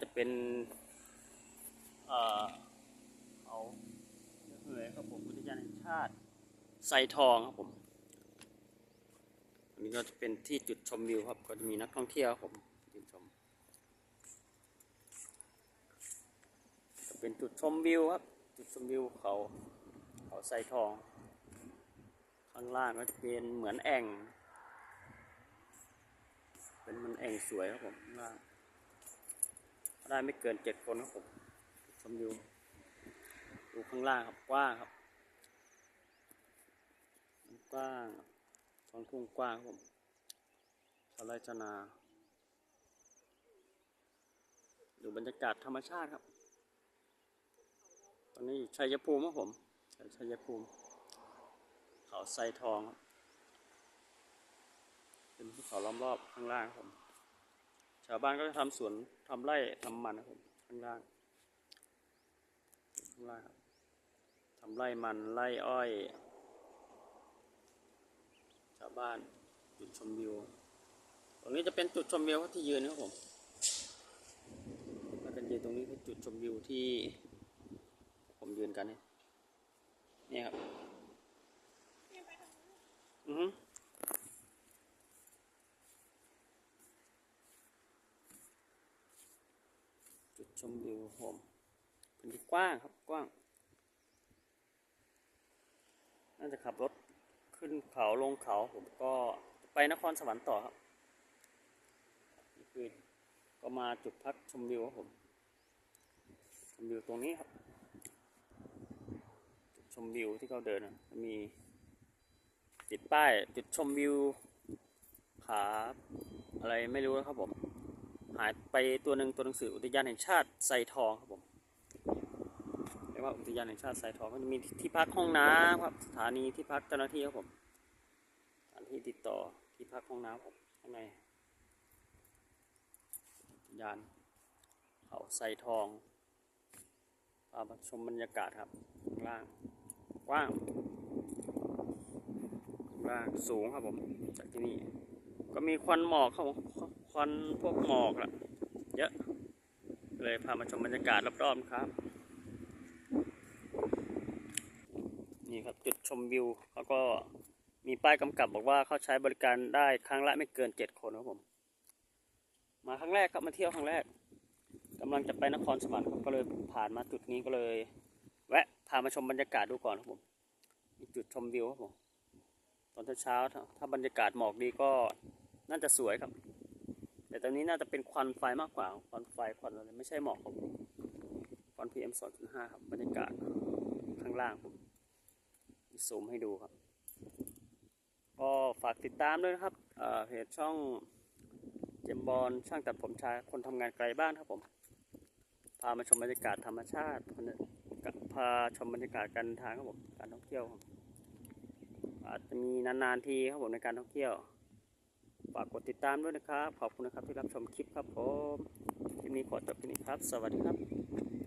จะเป็นเอ่อเขาเหนือยครับผมอุทยานแห่งชาติไซทองครับผมอันนี้ก็จะเป็นที่จุดชมวิวครับ ก็จะมีนักท่องเที่ยวครับผมยืนชมจะเป็นจุดชมวิวครับ จุดชมวิวเขาเขาไซทอง ข้างล่างก็จะเป็นเหมือนแอ่ง เป็นมันแอ่งสวยครับผมข้างล่าง ได้ไม่เกินเจ็ดคนครับผมชมวิวดูข้างล่างครับกว้างครับกว้างท้องทุ่งกว้างครับผมชาวไร่ชนาดูบรรยากาศธรรมชาติครับ ตอนนี้อยู่ชัยภูมิครับผมชัยภูมิ เขาไซทองครับเป็นภูเขาล้อมรอบข้างล่างครับผมาวบ้านก็จะทำสวนทำไร่ทำมันนะครับผมข้างล่างข้างล่างครับทำไร่มันไร่อ้อย ชาวบ้านจุดชมวิวตรงนี้จะเป็นจุดชมวิวที่ยืนนะครับผมแล้วกันยืนตรงนี้คือจุดชมวิวที่ ผมยืนกันนี่นี่ครับ อือฮึ ชมวิวผมพื้นที่กว้างครับกว้าง น่าจะขับรถขึ้นเขาลงเขาผมก็ไปนครสวรรค์ต่อครับนี่คือก็มาจุดพักชมวิวครับผมชมวิวตรงนี้ครับชมวิวที่เขาเดินนะมีติดป้ายจุดชมวิวผาอะไรไม่รู้นะครับผม หายไปตัวหนึ่งตัวหนังสืออุทยานแห่งชาติไซทองครับผมเรียกว่าอุทยานแห่งชาติไซทองก็จะมีที่พักห้องน้ำครับสถานีที่พักเจ้าหน้าที่ครับผมสถานที่ติดต่อที่พักห้องน้ำครับข้างในอุทยานเขาไซทองพามาชมบรรยากาศครับล่างกว้างล่างสูงครับผมจากที่นี่ก็มีควันหมอกครับผม ควันพวกหมอกละเยอะเลยพามาชมบรรยากาศรอบๆครับ นี่ครับจุดชมวิวเขาก็มีป้ายกำกับบอกว่าเขาใช้บริการได้ครั้งละไม่เกินเจ็ดคนครับผม มาครั้งแรกครับมาเที่ยวครั้งแรกกำลังจะไปนครสวรรค์ครับก็เลยผ่านมาจุดนี้ก็เลย แวะพามาชมบรรยากาศดูก่อนครับผมจุดชมวิวครับผมตอนเช้าๆถ้าถ้าบรรยากาศหมอกดีก็น่าจะสวยครับ แต่ตอนนี้น่าจะเป็นควันไฟมากกว่า ควันไฟควันอะไรไม่ใช่หมอกครับควัน PM 2.5 ครับบรรยากาศข้างล่างผมซูมให้ดูครับ ก็ฝากติดตามด้วยนะครับเพจช่องเจมบอลช่างตัดผมชายคนทำงานไกลบ้านครับผม พามาชมบรรยากาศธรรมชาติ พาชมบรรยากาศการทางครับผมการท่องเที่ยวครับอาจจะมีนานๆทีครับผมในการท่องเที่ยว ติดตามด้วยนะครับ ขอบคุณนะครับที่รับชมคลิปครับผมคลิปนี้ขอจบที่นี้ครับ สวัสดีครับ